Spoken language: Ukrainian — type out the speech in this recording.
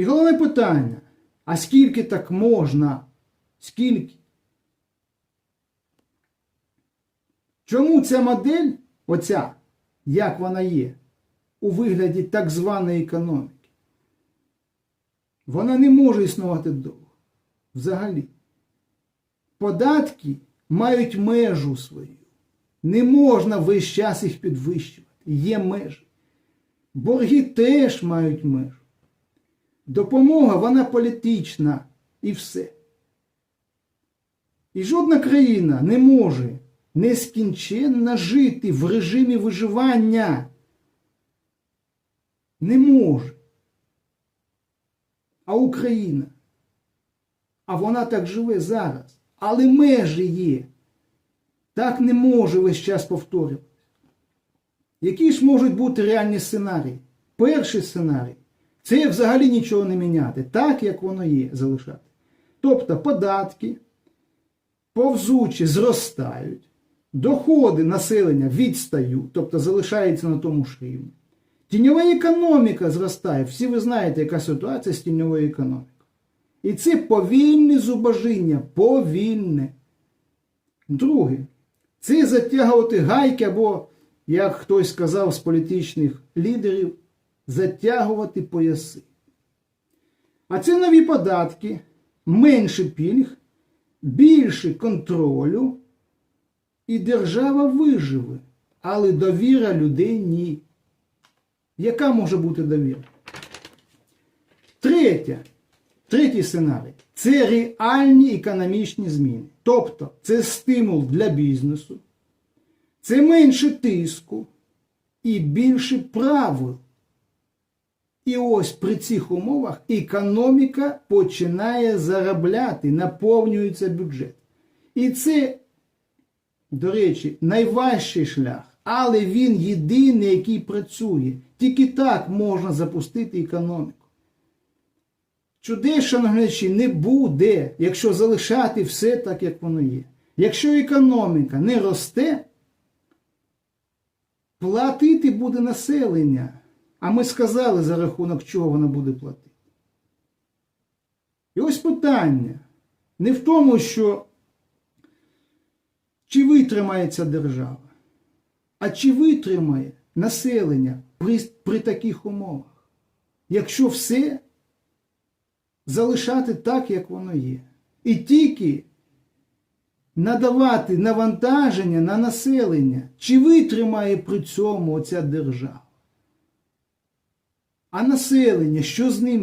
І головне питання: а скільки так можна? Скільки? Чому ця модель, оця, як вона є, у вигляді так званої економіки, вона не може існувати довго. Взагалі. Податки мають межу свою. Не можна весь час їх підвищувати. Є межі. Борги теж мають межу. Допомога, вона політична і все. І жодна країна не може нескінченно жити в режимі виживання. Не може. А Україна. А вона так живе зараз. Але межі є. Так не може весь час повторюватися. Які ж можуть бути реальні сценарії? Перший сценарій це взагалі нічого не міняти, так як воно є, залишати. Тобто податки повзучі зростають, доходи населення відстають, тобто залишаються на тому ж рівні. Тіньова економіка зростає. Всі ви знаєте, яка ситуація з тіньовою економікою. І це повільне зубожіння, повільне. Друге, це затягувати гайки або, як хтось сказав з політичних лідерів, затягувати пояси. А це нові податки, менше пільг, більше контролю, і держава виживе, але довіра людей ні. Яка може бути довіра? Третє. Третій сценарій це реальні економічні зміни. Тобто це стимул для бізнесу, це менше тиску і більше правил. І ось при цих умовах економіка починає заробляти, наповнюється бюджет. І це, до речі, найважчий шлях, але він єдиний, який працює. Тільки так можна запустити економіку. Чудес, шановні не буде, якщо залишати все так, як воно є. Якщо економіка не росте, платити буде населення. А ми сказали, за рахунок чого вона буде платити. І ось питання не в тому, що чи витримає ця держава, а чи витримає населення при, при таких умовах, якщо все залишати так, як воно є. І тільки надавати навантаження на населення, чи витримає при цьому оця держава. А населення, що з ним